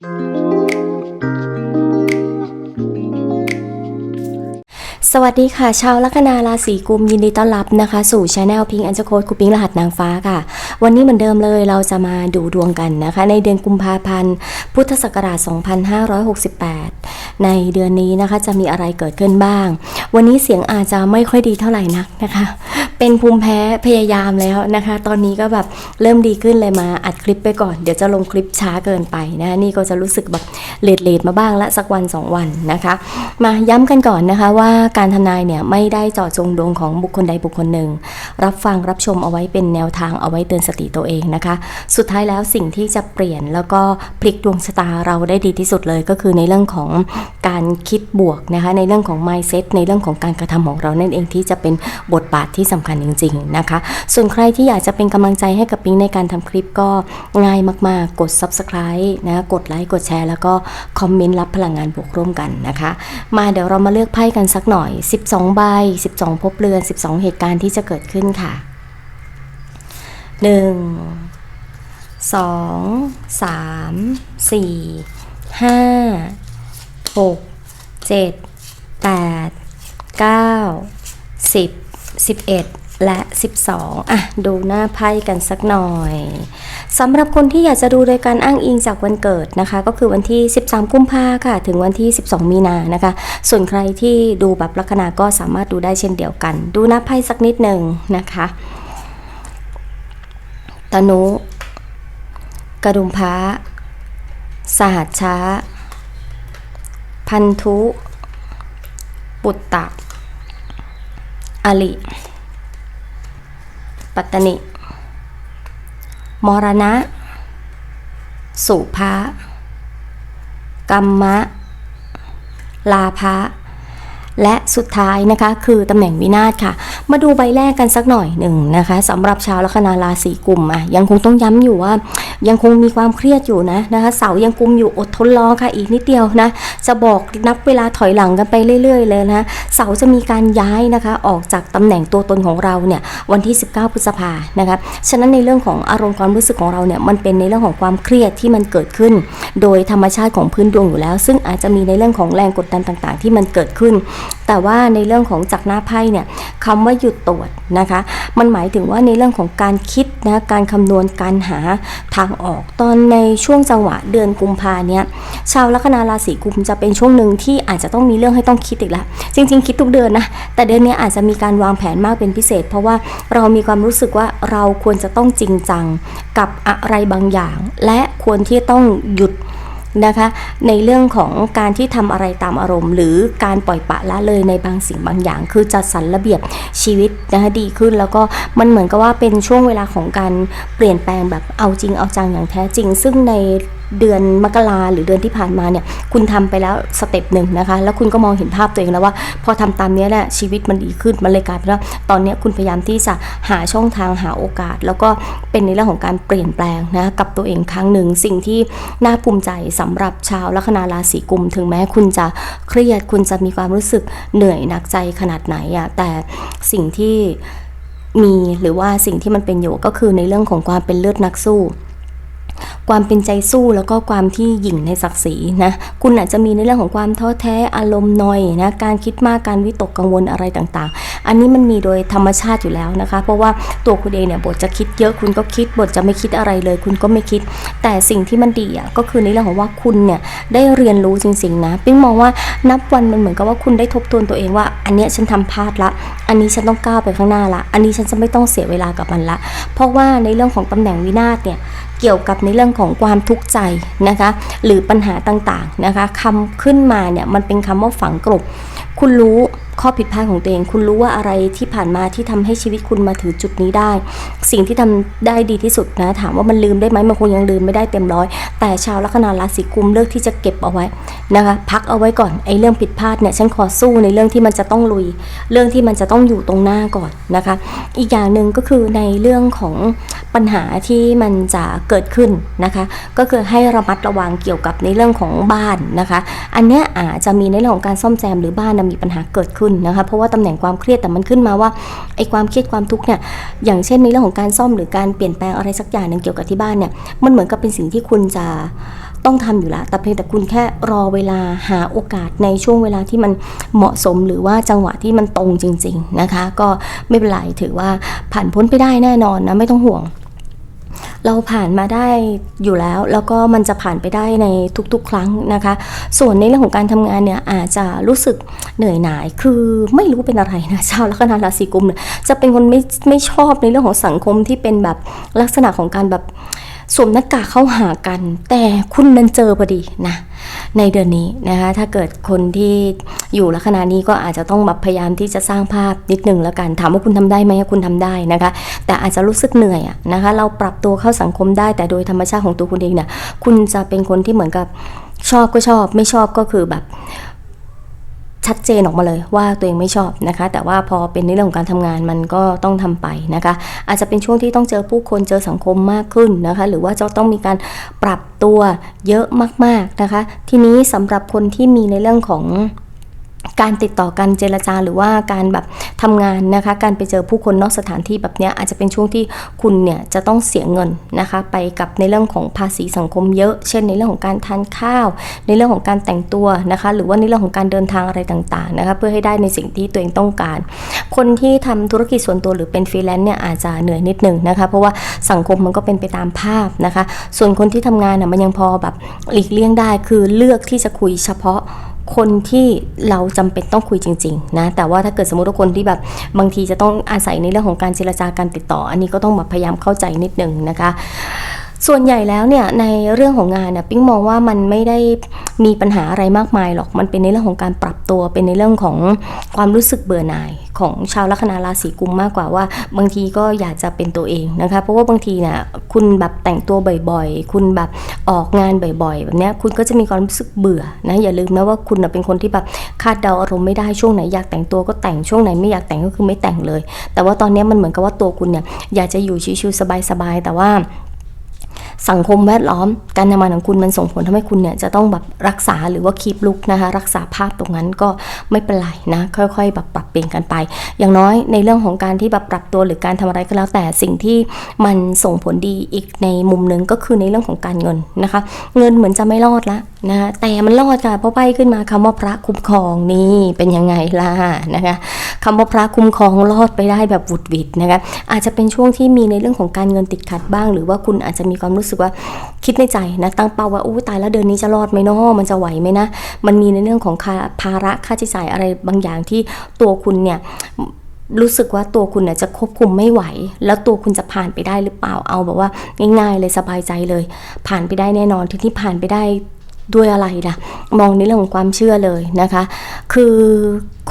Música สวัสดีค่ะ ชาวลัคนาราศีกุมยินดีต้อนรับนะคะ สู่ช anel พิงอันเจโคดคุปิงรหัสนางฟ้าค่ะ วันนี้เหมือนเดิมเลยเราจะมาดูดวงกันนะคะ ในเดือนกุมภาพันธ์ พุทธศักราช 2568 ในเดือนนี้นะคะจะมีอะไรเกิดขึ้นบ้าง วันนี้เสียงอาจจะไม่ค่อยดีเท่าไหร่นักนะคะ เป็นภูมิแพ้พยายามแล้วนะคะ ตอนนี้ก็แบบเริ่มดีขึ้นเลยมาอัดคลิปไปก่อน เดี๋ยวจะลงคลิปช้าเกินไปนะนี่ก็จะรู้สึกแบบ เลดเลดๆมาบ้างละสักวันสองวันนะคะ มาย้ำกันก่อนนะคะว่าการทนายเนี่ยไม่ได้เจาะจงดวงของบุคคลใดบุคคลหนึ่ง รับฟังรับชมเอาไว้เป็นแนวทางเอาไว้เตือนสติตัวเองนะคะ สุดท้ายแล้วสิ่งที่จะเปลี่ยนแล้วก็พลิกดวงชะตาเราได้ดีที่สุดเลยก็คือในเรื่องของการคิดบวกนะคะในเรื่องของ mindset ในเรื่องของการกระทำของเรานั่นเองที่จะเป็นบทบาทที่สำคัญจริง ๆนะคะ ส่วนใครที่อยากจะเป็นกำลังใจให้กับปิงในการทำคลิปก็ง่ายมาก ๆ กด subscribe นะกดไลค์กดแชร์แล้วก็คอมเมนต์รับพลังงานบวกร่วมกันนะคะ มาเดี๋ยวเรามาเลือกไพ่กันสักหน่อย 12 ใบ 12ภพเรือน 12 เหตุการณ์ที่จะเกิดขึ้นค่ะ 1 2 3 4 5 6 7 8 9 10 11 และ 12 อะ ดูหน้าไพ่กันสักหน่อยสำหรับคนที่อยากจะดูโดยการอ้างอิงจากวันเกิดนะคะ ก็คือวันที่ 13 กุมภาค่ะ ถึงวันที่ 12 มีนานะคะ ส่วนใครที่ดูแบบลัคนาก็สามารถดูได้เช่นเดียวกัน ดูหน้าไพ่สักนิดหนึ่งนะคะตนุ กระดุมพระสหัสช้า พันธุ ปุตตะอลิ ปัตตนิ มรณะ สุภะกัมมะ ลาภะ และสุดท้ายนะคะคือตำแหน่งวินาศค่ะ มาดูใบแรกกันสักหน่อยหนึ่งนะคะสำหรับชาวลัคนาราศีกุมอะยังคงต้องย้ำอยู่ว่า ยังคงมีความเครียดอยู่นะนะคะเสายังกุมอยู่อดทนรอค่ะอีกนิดเดียวนะจะบอกนับเวลาถอยหลังกันไปเรื่อย ๆ เลยนะเสาจะมีการย้ายนะคะออกจากตำแหน่งตัวตนของเราเนี่ยวันที่ 19 พฤษภานะคะฉะนั้นในเรื่องของอารมณ์ความรู้สึกของเราเนี่ยมันเป็นในเรื่องของความเครียดที่มันเกิดขึ้น โดยธรรมชาติของพื้นดวงอยู่แล้ว ซึ่งอาจจะมีในเรื่องของแรงกดดันต่างๆ ที่มันเกิดขึ้นแต่ว่าในเรื่องของจากหน้าไพ่เนี่ยคำว่าหยุดตรวจนะคะ มันหมายถึงว่าในเรื่องของการคิดนะการคำนวณการหาทางออกตอนในช่วงจังหวะเดือนกุมภาเนี่ยชาวลัคนาราศีกุมจะเป็นช่วงหนึ่งที่อาจจะต้องมีเรื่องให้ต้องคิดอีกแล้วจริง ๆ คิดทุกเดือนนะแต่เดือนนี้อาจจะมีการวางแผนมากเป็นพิเศษ เพราะว่าเรามีความรู้สึกว่าเราควรจะต้องจริงจังกับอะไรบางอย่าง และควรที่ต้องหยุด นะคะ ในเรื่องของการที่ทำอะไรตามอารมณ์ หรือการปล่อยปะละเลยในบางสิ่งบางอย่าง คือจัดสรรระเบียบชีวิตนะคะดีขึ้นแล้วก็มันเหมือนกับว่าเป็นช่วงเวลาของการเปลี่ยนแปลงแบบเอาจริงเอาจังอย่างแท้จริง ซึ่งใน เดือนมกราหรือเดือนที่ผ่านมาเนี่ยคุณทำไปแล้วสเต็ปหนึ่งนะคะ แล้วคุณก็มองเห็นภาพตัวเองแล้วว่า พอทำตามนี้ยแหละชีวิตมันดีขึ้นมันเลยกลายเป็นว่าตอนนี้คุณพยายามที่จะหาช่องทางหาโอกาส แล้วก็เป็นในเรื่องของการเปลี่ยนแปลงนะกับตัวเองครั้งหนึ่งสิ่งที่น่าภูมิใจสำหรับชาวลัคนาราศีกุม ถึงแม้คุณจะเครียดคุณจะมีความรู้สึกเหนื่อยหนักใจขนาดไหนอะแต่สิ่งที่มีหรือว่าสิ่งที่มันเป็นอยู่ก็คือในเรื่องของความเป็นเลือดนักสู้ ความเป็นใจสู้แล้วก็ความที่หยิ่งในศักดิ์ศรีนะคุณอาจจะมีในเรื่องของความท้อแท้อารมณ์นอยนะการคิดมากการวิตกกังวลอะไรต่างๆ อันนี้มันมีโดยธรรมชาติอยู่แล้วนะคะ เพราะว่าตัวคุณเองเนี่ยบทจะคิดเยอะคุณก็คิดบทจะไม่คิดอะไรเลย คุณก็ไม่คิด แต่สิ่งที่มันดีอะก็คือในเรื่องของว่าคุณเนี่ยได้เรียนรู้จริงๆนะปิ๊งมองว่านับวันมันเหมือนกับว่าคุณได้ทบทวนตัวเองว่า อันเนี้ยฉันทำพลาดละ อันนี้ฉันต้องก้าวไปข้างหน้าละ อันนี้ฉันจะไม่ต้องเสียเวลากับมันละ เพราะว่าในเรื่องของตำแหน่งวินาศเนี่ยเกี่ยวกับในเรื่องของความทุกข์ใจนะคะ หรือปัญหาต่างๆนะคะคำขึ้นมาเนี่ยมันเป็นคำว่าฝังกลบ คุณรู้ข้อผิดพลาดของตัวเอง คุณรู้ว่าอะไรที่ผ่านมาที่ทำให้ชีวิตคุณมาถึงจุดนี้ได้ สิ่งที่ทำได้ดีที่สุดนะ ถามว่ามันลืมได้ไหมมันคงยังลืมไม่ได้เต็มร้อย แต่ชาวลัคนาราศีกุมเลือกที่จะเก็บเอาไว้นะคะ พักเอาไว้ก่อน ไอ้เรื่องผิดพลาดเนี่ยฉันขอสู้ในเรื่องที่มันจะต้องลุย เรื่องที่มันจะต้องอยู่ตรงหน้าก่อนนะคะ อีกอย่างหนึ่งก็คือในเรื่องของปัญหาที่มันจะเกิดขึ้นนะคะ ก็คือให้ระมัดระวังเกี่ยวกับในเรื่องของบ้านนะคะ อันเนี้ยอาจจะมีในเรื่องของการซ่อมแซมหรือบ้านนะมีปัญหาเกิดขึ้นนะคะ เพราะว่าตำแหน่งความเครียดแต่มันขึ้นมาว่าไอ้ความเครียดความทุกข์เนี่ยอย่างเช่นในเรื่องของการซ่อมหรือการเปลี่ยนแปลงอะไรสักอย่างหนึ่งเกี่ยวกับที่บ้านเนี่ยมันเหมือนกับเป็นสิ่งที่คุณจะต้องทำอยู่แล้วแต่เพียงแต่คุณแค่รอเวลาหาโอกาสในช่วงเวลาที่มันเหมาะสมหรือว่าจังหวะที่มันตรงจริง ๆนะคะ ก็ไม่เป็นไรถือว่าผ่านพ้นไปได้แน่นอนนะไม่ต้องห่วง เราผ่านมาได้อยู่แล้ว แล้วก็มันจะผ่านไปได้ในทุกๆ ครั้งนะคะ ส่วนในเรื่องของการทำงานเนี่ยอาจจะรู้สึกเหนื่อยหน่าย คือไม่รู้เป็นอะไรนะชาวลัคนาราศีกุมเนี่ยจะเป็นคนไม่ไม่ชอบในเรื่องของสังคมที่เป็นแบบลักษณะของการแบบ สวมหน้ากากเข้าหากัน แต่คุณนันเจอพอดีนะในเดือนนี้นะคะถ้าเกิดคนที่อยู่ลัคนานี้ก็อาจจะต้องแบบพยายามที่จะสร้างภาพนิดหนึ่งแล้วกัน ถามว่าคุณทำได้ไหมคุณทำได้นะคะ แต่อาจจะรู้สึกเหนื่อยอะนะคะ เราปรับตัวเข้าสังคมได้ แต่โดยธรรมชาติของตัวคุณเองเนี่ยคุณจะเป็นคนที่เหมือนกับชอบก็ชอบ ไม่ชอบก็คือแบบ ชัดเจนออกมาเลยว่าตัวเองไม่ชอบนะคะ แต่ว่าพอเป็นในเรื่องของการทำงานมันก็ต้องทำไปนะคะ อาจจะเป็นช่วงที่ต้องเจอผู้คนเจอสังคมมากขึ้นนะคะ หรือว่าจะต้องมีการปรับตัวเยอะมากๆนะคะ ทีนี้สำหรับคนที่มีในเรื่องของ การติดต่อกันเจรจาหรือว่าการแบบทำงานนะคะ การไปเจอผู้คนนอกสถานที่แบบนี้อาจจะเป็นช่วงที่คุณเนี่ยจะต้องเสียเงินนะคะ ไปกับในเรื่องของภาษีสังคมเยอะ เช่นในเรื่องของการทานข้าว ในเรื่องของการแต่งตัวนะคะ หรือว่าในเรื่องของการเดินทางอะไรต่างๆนะคะ เพื่อให้ได้ในสิ่งที่ตัวเองต้องการ คนที่ทำธุรกิจส่วนตัวหรือเป็นฟรีแลนซ์เนี่ยอาจจะเหนื่อยนิดหนึ่งนะคะ เพราะว่าสังคมมันก็เป็นไปตามภาพนะคะ ส่วนคนที่ทำงานน่ะมันยังพอแบบหลีกเลี่ยงได้ คือเลือกที่จะคุยเฉพาะ คนที่เราจำเป็นต้องคุยจริงๆนะแต่ว่าถ้าเกิดสมมติว่าคนที่แบบบางทีจะต้องอาศัยในเรื่องของการเจรจาการติดต่อ อันนี้ก็ต้องแบบพยายามเข้าใจนิดนึงนะคะ ส่วนใหญ่แล้วเนี่ยในเรื่องของงานเนี่ยปิ๊งมองว่ามันไม่ได้มีปัญหาอะไรมากมายหรอกมันเป็นในเรื่องของการปรับตัว เป็นในเรื่องของความรู้สึกเบื่อหน่ายของชาวลัคนาราศีกุมมากกว่าว่า บางทีก็อยากจะเป็นตัวเองนะคะ เพราะว่าบางทีเนี่ยคุณแบบแต่งตัวบ่อยๆ คุณแบบออกงานบ่อยๆ แบบนี้คุณก็จะมีความรู้สึกเบื่อนะอย่าลืมนะว่าคุณเป็นคนที่แบบคาดเดาอารมณ์ไม่ได้ช่วงไหนอยากแต่งตัวก็แต่งช่วงไหนไม่อยากแต่งก็คือไม่แต่งเลย แต่ว่าตอนนี้มันเหมือนกับว่าตัวคุณเนี่ยอยากจะอยู่ชิวๆสบายๆแต่ว่า สังคมแวดล้อม การทำงานของคุณมันส่งผลทำให้คุณเนี่ยจะต้องแบบรักษาหรือว่าคีบลุกนะคะรักษาภาพตรงนั้นก็ไม่เป็นไรนะค่อยๆแบบปรับเปลี่ยนกันไป อย่างน้อยในเรื่องของการที่แบบปรับตัวหรือการทำอะไรก็แล้ว แต่สิ่งที่มันส่งผลดีอีกในมุมหนึ่งก็คือในเรื่องของการเงินนะคะ เงินเหมือนจะไม่รอดละนะแต่มันรอดค่ะเพราะใบขึ้นมาคำว่าพระคุ้มครองนี่เป็นยังไงล่ะนะคะคำว่าพระคุ้มครองรอดไปได้แบบบุดวิดนะคะอาจจะเป็นช่วงที่มีในเรื่องของการเงินติดขัดบ้าง หรือว่าคุณอาจจะมีความรู้สึกว่าคิดในใจนะตั้งเป้าว่าอู้ตายแล้วเดือนนี้จะรอดไหมเนาะมันจะไหวไหมนะ มันมีในเรื่องของค่าภาระค่าใช้จ่ายอะไรบางอย่างที่ตัวคุณเนี่ยรู้สึกว่าตัวคุณเนี่ยจะควบคุมไม่ไหว แล้วตัวคุณจะผ่านไปได้หรือเปล่าเอาแบบว่าง่ายๆเลยสบายใจเลย ผ่านไปได้แน่นอนที่ที่ผ่านไปได้ ด้วยอะไรนะมองในเรื่องของความเชื่อเลยนะคะ คือ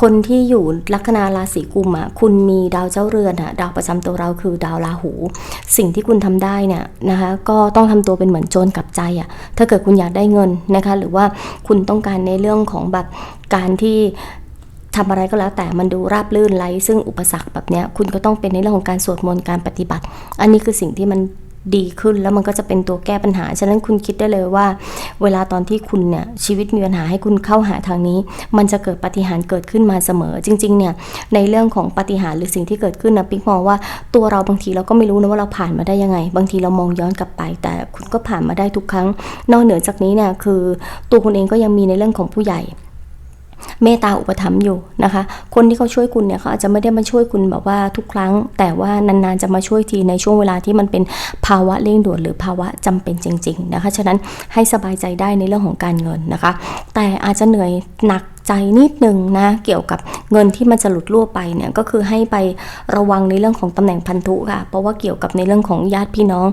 คนที่อยู่ลัคนาราศีกุมอะคุณมีดาวเจ้าเรือนอะดาวประจำตัวเราคือดาวราหู สิ่งที่คุณทำได้เนี่ยนะคะก็ต้องทำตัวเป็นเหมือนโจรกับใจอะถ้าเกิดคุณอยากได้เงินนะคะหรือว่าคุณต้องการในเรื่องของแบบการที่ทำอะไรก็แล้วแต่มันดูราบลื่นไรซึ่งอุปสรรคแบบเนี้ยคุณก็ต้องเป็นในเรื่องของการสวดมนต์การปฏิบัติ อันนี้คือสิ่งที่มัน ดีขึ้นแล้วมันก็จะเป็นตัวแก้ปัญหา ฉะนั้นคุณคิดได้เลยว่า เวลาตอนที่คุณเนี่ยชีวิตมีปัญหาให้คุณเข้าหาทางนี้ มันจะเกิดปฏิหารเกิดขึ้นมาเสมอ จริงๆเนี่ยในเรื่องของปฏิหารหรือสิ่งที่เกิดขึ้นนะปิ๊กมองว่าตัวเราบางทีเราก็ไม่รู้นะว่าเราผ่านมาได้ยังไง บางทีเรามองย้อนกลับไป แต่คุณก็ผ่านมาได้ทุกครั้ง นอกเหนือจากนี้เนี่ยคือตัวคุณเองก็ยังมีในเรื่องของผู้ใหญ่ เมตตาอุปถัมภ์อยู่นะคะ คนที่เขาช่วยคุณเนี่ยเขาอาจจะไม่ได้มาช่วยคุณแบบว่าทุกครั้ง แต่ว่านานๆจะมาช่วยทีในช่วงเวลาที่มันเป็นภาวะเร่งด่วนหรือภาวะจำเป็นจริง ๆ นะคะ ฉะนั้นให้สบายใจได้ในเรื่องของการเงินนะคะ แต่อาจจะเหนื่อยหนักใจนิดนึงนะเกี่ยวกับเงินที่มันจะหลุดล่วไปเนี่ยก็คือให้ไประวังในเรื่องของตำแหน่งพันธุค่ะ เพราะว่าเกี่ยวกับในเรื่องของญาติพี่น้อง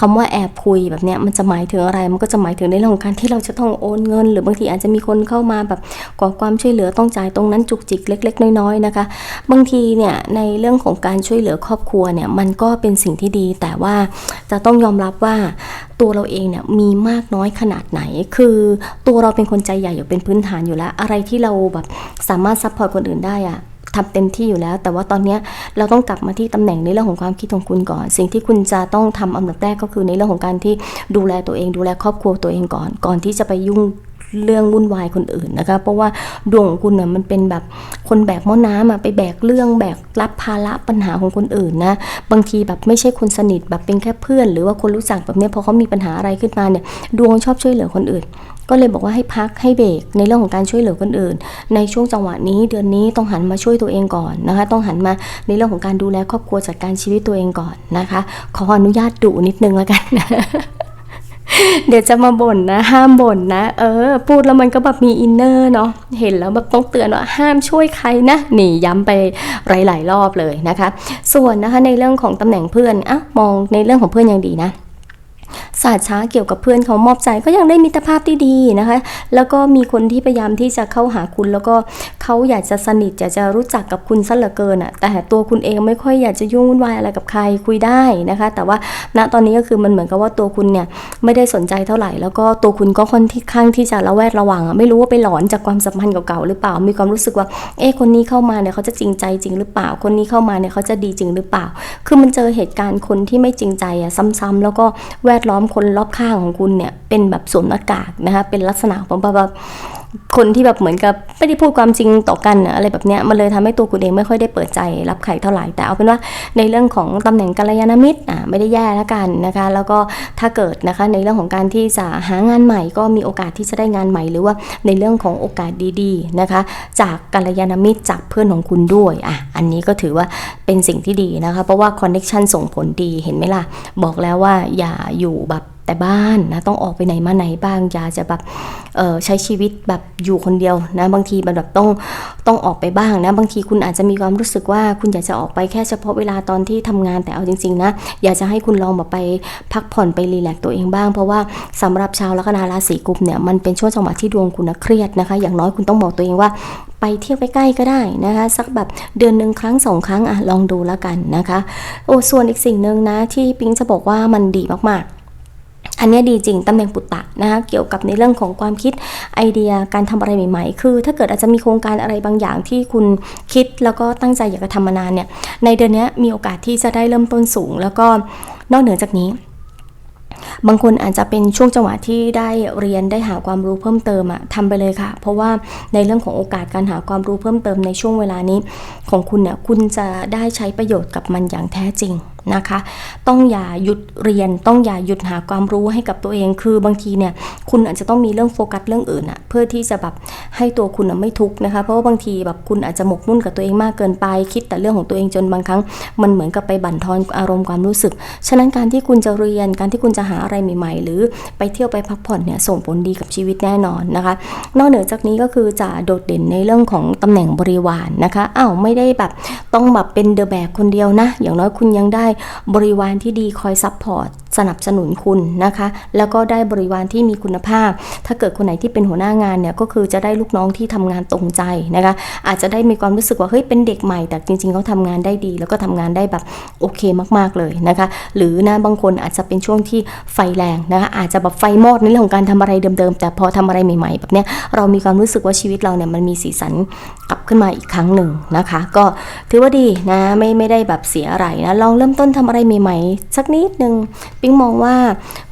คำว่าแอบคุยแบบเนี้ยมันจะหมายถึงอะไรมันก็จะหมายถึงในเรื่องของการที่เราจะต้องโอนเงิน หรือบางทีอาจจะมีคนเข้ามาแบบขอความช่วยเหลือต้องจ่ายตรงนั้นจุกจิกเล็ก ๆ น้อยๆนะคะ บางทีเนี่ยในเรื่องของการช่วยเหลือครอบครัวเนี่ยมันก็เป็นสิ่งที่ดี แต่ว่าจะต้องยอมรับว่าตัวเราเองเนี่ยมีมากน้อยขนาดไหน คือตัวเราเป็นคนใจใหญ่อยู่เป็นพื้นฐานอยู่แล้ว อะไรที่เราแบบสามารถซัพพอร์ตคนอื่นได้อะทำเต็มที่อยู่แล้ว แต่ว่าตอนนี้เราต้องกลับมาที่ตำแหน่งในเรื่องของความคิดของคุณก่อน สิ่งที่คุณจะต้องทำอันดับแรกก็คือในเรื่องของการที่ดูแลตัวเอง ดูแลครอบครัวตัวเองก่อน ก่อนที่จะไปยุ่ง เรื่องวุ่นวายคนอื่นนะคะ เพราะว่าดวงของคุณน่ะมันเป็นแบบคนแบกหม้อน้ำอะไปแบกเรื่องแบกรับภาระปัญหาของคนอื่นนะ บางทีแบบไม่ใช่คนสนิทแบบเป็นแค่เพื่อน หรือว่าคนรู้จักแบบเนี้ยพอเขามีปัญหาอะไรขึ้นมาเนี่ย ดวงชอบช่วยเหลือคนอื่นก็เลยบอกว่าให้พักให้เบรกในเรื่องของการช่วยเหลือคนอื่น ในช่วงจังหวะนี้เดือนนี้ต้องหันมาช่วยตัวเองก่อนนะคะ ต้องหันมาในเรื่องของการดูแลครอบครัวจัดการชีวิตตัวเองก่อนนะคะ ขออนุญาตดุนิดนึงแล้วกัน เดี๋ยวจะมาบ่นนะ ห้ามบ่นนะ เออ พูดแล้วมันก็แบบมีอินเนอร์เนาะเห็นแล้วแบบต้องเตือนว่าห้ามช่วยใครนะนี่ย้ำไปหลาย ๆ รอบเลยนะคะ ส่วนนะคะในเรื่องของตำแหน่งเพื่อนอะมองในเรื่องของเพื่อนยังดีนะศาสตร์ช้าเกี่ยวกับเพื่อนเขามอบใจก็ยังได้มิตรภาพที่ดีนะคะ แล้วก็มีคนที่พยายามที่จะเข้าหาคุณแล้วก็ เขาอยากจะสนิทอยากจะรู้จักกับคุณซะเหลือเกินอะแต่ตัวคุณเองไม่ค่อยอยากจะยุ่งวุ่นวายอะไรกับใครคุยได้นะคะ แต่ว่าณตอนนี้ก็คือมันเหมือนกับว่าตัวคุณเนี่ยไม่ได้สนใจเท่าไหร่ แล้วก็ตัวคุณก็ค่อนข้างที่จะระแวดระวังอะไม่รู้ว่าไปหลอนจากความสัมพันธ์เก่าๆหรือเปล่า มีความรู้สึกว่าเอ๊ะคนนี้เข้ามาเนี่ยเขาจะจริงใจจริงหรือเปล่า คนนี้เข้ามาเนี่ยเขาจะดีจริงหรือเปล่า คือมันเจอเหตุการณ์คนที่ไม่จริงใจอะซ้ำๆแล้วก็แวดล้อมคนรอบข้างของคุณเนี่ยเป็นแบบสวมหน้ากากนะคะเป็นลักษณะของแบบ คนที่แบบเหมือนกับไม่ได้พูดความจริงต่อกันอะไรแบบเนี้ยมันเลยทำให้ตัวคุณเองไม่ค่อยได้เปิดใจรับใครเท่าไหร่แต่เอาเป็นว่าในเรื่องของตำแหน่งกัลยาณมิตรอะไม่ได้แย่แล้วกันนะคะ แล้วก็ถ้าเกิดนะคะในเรื่องของการที่จะหางานใหม่ ก็มีโอกาสที่จะได้งานใหม่ หรือว่าในเรื่องของโอกาสดีๆนะคะ จากกัลยาณมิตรจากเพื่อนของคุณด้วยอะอันนี้ก็ถือว่าเป็นสิ่งที่ดีนะคะ เพราะว่าคอนเน็ชันส่งผลดีเห็นไหมล่ะบอกแล้วว่าอย่าอยู่แบบ แต่บ้านนะต้องออกไปไหนมาไหนบ้างอย่าจะแบบใช้ชีวิตแบบอยู่คนเดียวนะบางทีแบบต้องต้องออกไปบ้างนะบางทีคุณอาจจะมีความรู้สึกว่าคุณอยากจะออกไปแค่เฉพาะเวลาตอนที่ทำงานแต่เอาจริงๆนะอยากจะให้คุณลองแบบไปพักผ่อนไปรีแลกตัวเองบ้าง เพราะว่าสำหรับชาวลัคนาราศีกุมเนี่ยมันเป็นช่วงจังหวะที่ดวงคุณเครียดนะคะ อย่างน้อยคุณต้องบอกตัวเองว่าไปเที่ยวใกล้ๆก็ได้นะคะ สักแบบเดือนหนึ่งครั้งสองครั้งอะลองดูแล้วกันนะคะ โอ้ส่วนอีกสิ่งหนึ่งนะที่ปิงจะบอกว่ามันดีมากๆ อันนี้ดีจริงตำแหน่งปุตตะนะคะเกี่ยวกับในเรื่องของความคิดไอเดียการทำอะไรใหม่ ๆ คือ ถ้าเกิดอาจจะมีโครงการอะไรบางอย่างที่คุณคิดแล้วก็ตั้งใจอยากจะทำมานานเนี่ยในเดือนนี้มีโอกาสที่จะได้เริ่มต้นสูง แล้วก็นอกเหนือจากนี้ บางคนอาจจะเป็นช่วงจังหวะที่ได้เรียนได้หาความรู้เพิ่มเติมอะทำไปเลยค่ะ เพราะว่าในเรื่องของโอกาสการหาความรู้เพิ่มเติมในช่วงเวลานี้ ของคุณเนี่ยคุณจะได้ใช้ประโยชน์กับมันอย่างแท้จริง นะคะ ต้องอย่าหยุดเรียน ต้องอย่าหยุดหาความรู้ให้กับตัวเอง คือบางทีเนี่ยคุณอาจจะต้องมีเรื่องโฟกัสเรื่องอื่นอะเพื่อที่จะแบบให้ตัวคุณไม่ทุกข์นะคะ เพราะว่าบางทีแบบคุณอาจจะหมกมุ่นกับตัวเองมากเกินไป คิดแต่เรื่องของตัวเองจนบางครั้ง มันเหมือนกับไปบั่นทอนอารมณ์ความรู้สึก ฉะนั้นการที่คุณจะเรียน การที่คุณจะหาอะไรใหม่ ๆ หรือไปเที่ยวไปพักผ่อนเนี่ยส่งผลดีกับชีวิตแน่นอนนะคะ นอกเหนือจากนี้ก็คือจะโดดเด่นในเรื่องของตำแหน่งบริวารนะคะอ้าวไม่ได้แบบต้องแบบเป็นเดอะแบกคนเดียวนะ อย่างน้อยคุณยังได้บริวารที่ดีคอยซัพพอร์ตสนับสนุนคุณนะคะ แล้วก็ได้บริวารที่มีคุณภาพ ถ้าเกิดคนไหนที่เป็นหัวหน้างานเนี่ยก็คือจะได้ลูกน้องที่ทำงานตรงใจนะคะ อาจจะได้มีความรู้สึกว่าเฮ้ยเป็นเด็กใหม่แต่จริงๆเขาทำงานได้ดี แล้วก็ทำงานได้แบบโอเคมากๆเลยนะคะ หรือนะบางคนอาจจะเป็นช่วงที่ไฟแรงนะคะอาจจะแบบไฟมอดในเรื่องของการทำอะไรเดิมๆ แต่พอทำอะไรใหม่ ๆ แบบเนี้ยเรามีความรู้สึกว่าชีวิตเราเนี่ยมันมีสีสันกลับขึ้นมาอีกครั้งหนึ่งนะคะ ก็ถือว่าดีนะไม่ไม่ได้แบบเสียอะไรนะลองเริ่มต้นทำอะไรใหม่ๆสักนิดนึงปิ๊งมองว่า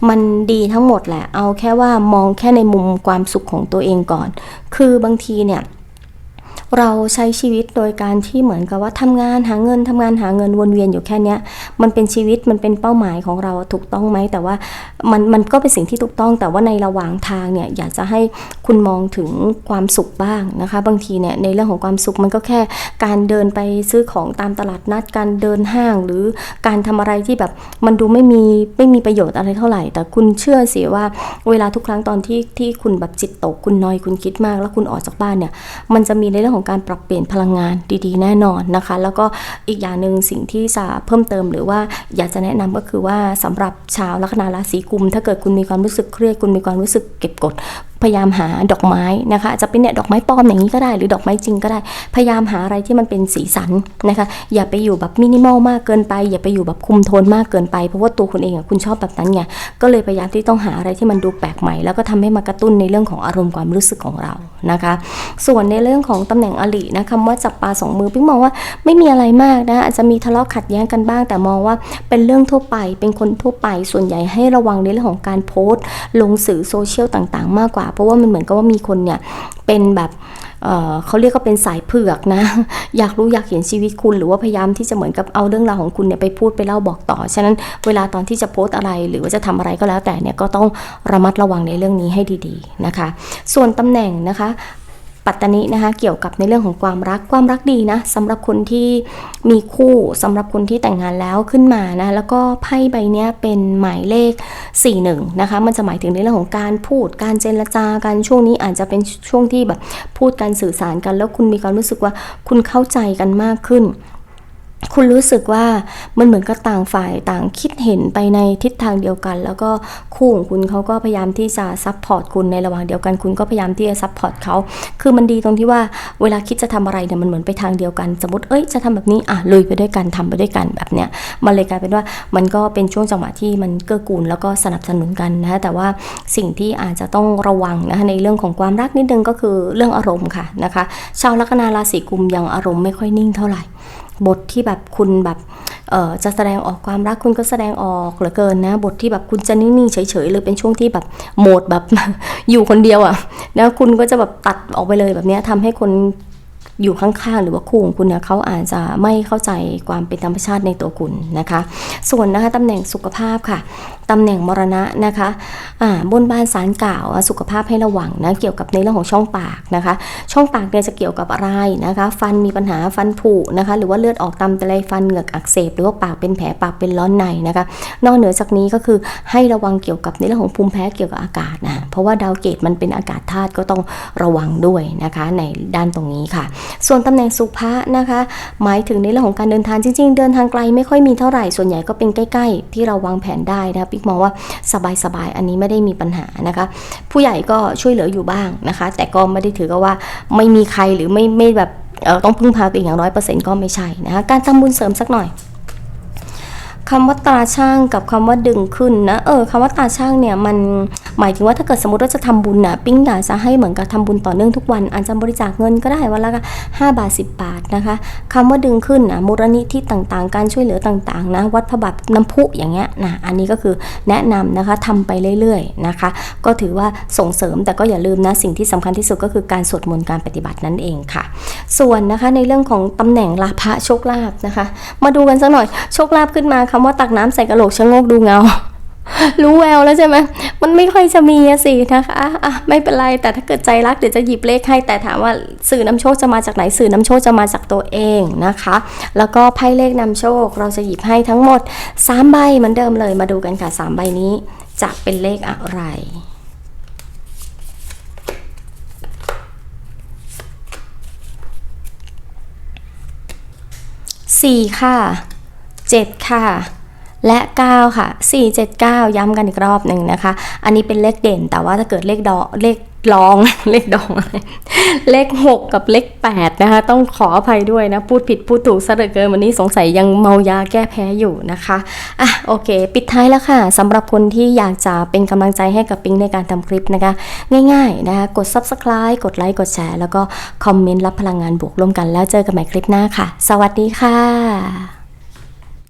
มันดีทั้งหมดแหละ เอาแค่ว่ามองแค่ในมุมความสุขของตัวเองก่อน คือบางทีเนี่ย เราใช้ชีวิตโดยการที่เหมือนกับว่าทำงานหาเงินทำงานหาเงินวนเวียนอยู่แค่เนี้ยมันเป็นชีวิตมันเป็นเป้าหมายของเราถูกต้องไหมแต่ว่ามันมันก็เป็นสิ่งที่ถูกต้อง แต่ว่าในระหว่างทางเนี่ยอยากจะให้คุณมองถึงความสุขบ้างนะคะ บางทีเนี่ยในเรื่องของความสุขมันก็แค่การเดินไปซื้อของตามตลาดนัดการเดินห้าง หรือการทำอะไรที่แบบมันดูไม่มีไม่มีประโยชน์อะไรเท่าไหร่ แต่คุณเชื่อสิว่าเวลาทุกครั้งตอนที่ที่คุณแบบจิตตกคุณนอยคุณคิดมาก แล้วคุณออกจากบ้านเนี่ยมันจะมีในเรื่องของการปรับเปลี่ยนพลังงานดีๆ แน่นอนนะคะ แล้วก็อีกอย่างหนึ่งสิ่งที่จะเพิ่มเติมหรือว่าอยากจะแนะนำก็คือว่าสำหรับชาวลัคนาราศีกุม ถ้าเกิดคุณมีความรู้สึกเครียดคุณมีความรู้สึกเก็บกด พยายามหาดอกไม้นะคะอาจจะเป็นเนี่ยดอกไม้ปลอมอย่างนี้ก็ได้ หรือดอกไม้จริงก็ได้ พยายามหาอะไรที่มันเป็นสีสันนะคะ อย่าไปอยู่แบบมินิมอลมากเกินไป อย่าไปอยู่แบบคุมโทนมากเกินไป เพราะว่าตัวคุณเองอะคุณชอบแบบนั้นไงก็เลยพยายามที่ต้องหาอะไรที่มันดูแปลกใหม่ แล้วก็ทำให้มากระตุ้นในเรื่องของอารมณ์ความรู้สึกของเรานะคะ ส่วนในเรื่องของตำแหน่งอลินะคำว่าจับปลาสองมือปิ๊งมองว่าไม่มีอะไรมากนะอาจจะมีทะเลาะขัดแย้งกันบ้าง แต่มองว่าเป็นเรื่องทั่วไป เป็นคนทั่วไปส่วนใหญ่ให้ระวังในเรื่องของการโพสต์ ลงสื่อโซเชียลต่างๆ มากกว่าเพราะว่ามันเหมือนกับว่ามีคนเนี่ยเป็นแบบเเขาเรียกก็เป็นสายเผือกนะ อยากรู้อยากเห็นชีวิตคุณ หรือว่าพยายามที่จะเหมือนกับเอาเรื่องราวของคุณเนี่ยไปพูดไปเล่าบอกต่อ ฉะนั้นเวลาตอนที่จะโพสต์อะไร หรือว่าจะทำอะไรก็แล้วแต่เนี่ยก็ต้องระมัดระวังในเรื่องนี้ให้ดีๆนะคะ ส่วนตำแหน่งนะคะ ปัตตานินะคะเกี่ยวกับในเรื่องของความรักความรักดีนะสำหรับคนที่มีคู่สำหรับคนที่แต่งงานแล้วขึ้นมานะแล้วก็ไพ่ใบนี้เป็นหมายเลข 41นะคะมันจะหมายถึงในเรื่องของการพูดการเจรจากันช่วงนี้อาจจะเป็นช่วงที่แบบพูดการสื่อสารกัน แล้วคุณมีความรู้สึกว่าคุณเข้าใจกันมากขึ้น คุณรู้สึกว่ามันเหมือนกับต่างฝ่ายต่างคิดเห็นไปในทิศทางเดียวกัน แล้วก็คู่ของคุณเขาก็พยายามที่จะซัพพอร์ตคุณในระหว่างเดียวกัน คุณก็พยายามที่จะซัพพอร์ตเขาคือมันดีตรงที่ว่าเวลาคิดจะทำอะไรเนี่ยมันเหมือนไปทางเดียวกัน สมมติเอ้ยจะทำแบบนี้อะลุยไปด้วยกันทำไปด้วยกันแบบเนี้ยมันเลยกลายเป็นว่ามันก็เป็นช่วงจังหวะที่มันเกื้อกูลแล้วก็สนับสนุนกันนะคะแต่ว่าสิ่งที่อาจจะต้องระวังนะคะในเรื่องของความรักนิดนึงก็คือเรื่องอารมณ์ค่ะนะคะชาวลัคนาราศีกุมยังอารมณ์ไม่ค่อยนิ่งเท่าไหร่ บทที่แบบคุณแบบเอ่อจะแสดงออกความรักคุณก็แสดงออกเหลือเกินนะ บทที่แบบคุณจะนิ่งๆเฉยๆเลยเป็นช่วงที่แบบโหมดแบบอยู่คนเดียวอะ่ะแล้วคุณก็จะแบบตัดออกไปเลยแบบนี้ยทำให้คน อยู่ข้างๆ หรือว่าคู่ของคุณเนี่ยเขาอาจจะไม่เข้าใจความเป็นธรรมชาติในตัวคุณนะคะ ส่วนนะคะตำแหน่งสุขภาพค่ะตำแหน่งมรณะนะคะบนบานสารกล่าวสุขภาพให้ระวังนะเกี่ยวกับในเรื่องของช่องปากนะคะ ช่องปากเนี่ยจะเกี่ยวกับอะไรนะคะ ฟันมีปัญหาฟันผุนะคะ หรือว่าเลือดออกตามตะไลฟันเหงือกอักเสบ หรือว่าปากเป็นแผลปากเป็นร้อนในนะคะ นอกเหนือจากนี้ก็คือให้ระวังเกี่ยวกับในเรื่องของภูมิแพ้เกี่ยวกับอากาศนะเพราะว่าดาวเกตมันเป็นอากาศธาตุก็ต้องระวังด้วยนะคะในด้านตรงนี้ค่ะส่วนตำแหน่งสุภะนะคะ หมายถึงในเรื่องของการเดินทางจริง ๆ เดินทางไกลไม่ค่อยมีเท่าไหร่ส่วนใหญ่ก็เป็นใกล้ ๆ ที่เราวางแผนได้นะคะปิ๊กมองว่าสบายๆอันนี้ไม่ได้มีปัญหานะคะ ผู้ใหญ่ก็ช่วยเหลืออยู่บ้างนะคะ แต่ก็ไม่ได้ถือกับว่าไม่มีใครหรือไม่ไม่แบบต้องพึ่งพาตัวเองอย่างร้อยเปอร์เซ็นต์ก็ไม่ใช่นะคะการทำบุญเสริมสักหน่อย คำว่าตาช่างกับคำว่าดึงขึ้นนะเออคำว่าตาช่างเนี่ยมันหมายถึงว่าถ้าเกิดสมมติว่าจะทำบุญน่ะปิ้งด่าจะให้เหมือนกับทำบุญต่อเนื่องทุกวัน อาจจะบริจาคเงินก็ได้วันละ5บาท10บาทนะคะคำว่าดึงขึ้นนะมูลนิธิต่างๆ การช่วยเหลือต่างๆนะวัดพระบาทน้ำพุอย่างเงี้ยนะอันนี้ก็คือแนะนำนะคะทำไปเรื่อยๆนะคะ ก็ถือว่าส่งเสริมแต่ก็อย่าลืมนะสิ่งที่สำคัญที่สุดก็คือการสวดมนต์การปฏิบัตินั่นเองค่ะ ส่วนนะคะในเรื่องของตำแหน่งลาภะโชคลาภนะคะ มาดูกันสักหน่อยโชคลาภขึ้นมาคคำว่าตักน้ำใส่กระโหลกชะโงกดูเงา รู้แววแล้วใช่ไหมมันไม่ค่อยจะมีอะสินะคะอะไม่เป็นไรแต่ถ้าเกิดใจรักเดี๋ยวจะหยิบเลขให้แต่ถามว่าสื่อนำโชคจะมาจากไหนสื่อนำโชคจะมาจากตัวเองนะคะ แล้วก็ไพ่เลขนำโชคเราจะหยิบให้ทั้งหมด3ใบเหมือนเดิมเลยมาดูกันค่ะ3ใบนี้จะเป็นเลขอะไร4ค่ะ 7 ค่ะ และ 9 ค่ะ 4 7 9 ย้ำกันอีกรอบหนึ่งนะคะ อันนี้เป็นเลขเด่นแต่ว่าถ้าเกิดเลขดอเลขรอง เลขดองอะไรเลข 6 กับเลข 8 นะคะ ต้องขออภัยด้วยนะ พูดผิดพูดถูกซะเหลือเกินวันนี้สงสัยยังเมายาแก้แพ้อยู่นะคะอะโอเค ปิดท้ายแล้วค่ะสำหรับคนที่อยากจะเป็นกำลังใจให้กับปิงในการทำคลิปนะคะ ง่ายๆนะคะกด subscribe กดไลค์กดแชร์แล้วก็คอมเมนต์รับพลังงานบวกร่วมกันแล้วเจอกันใหม่คลิปหน้าค่ะ สวัสดีค่ะ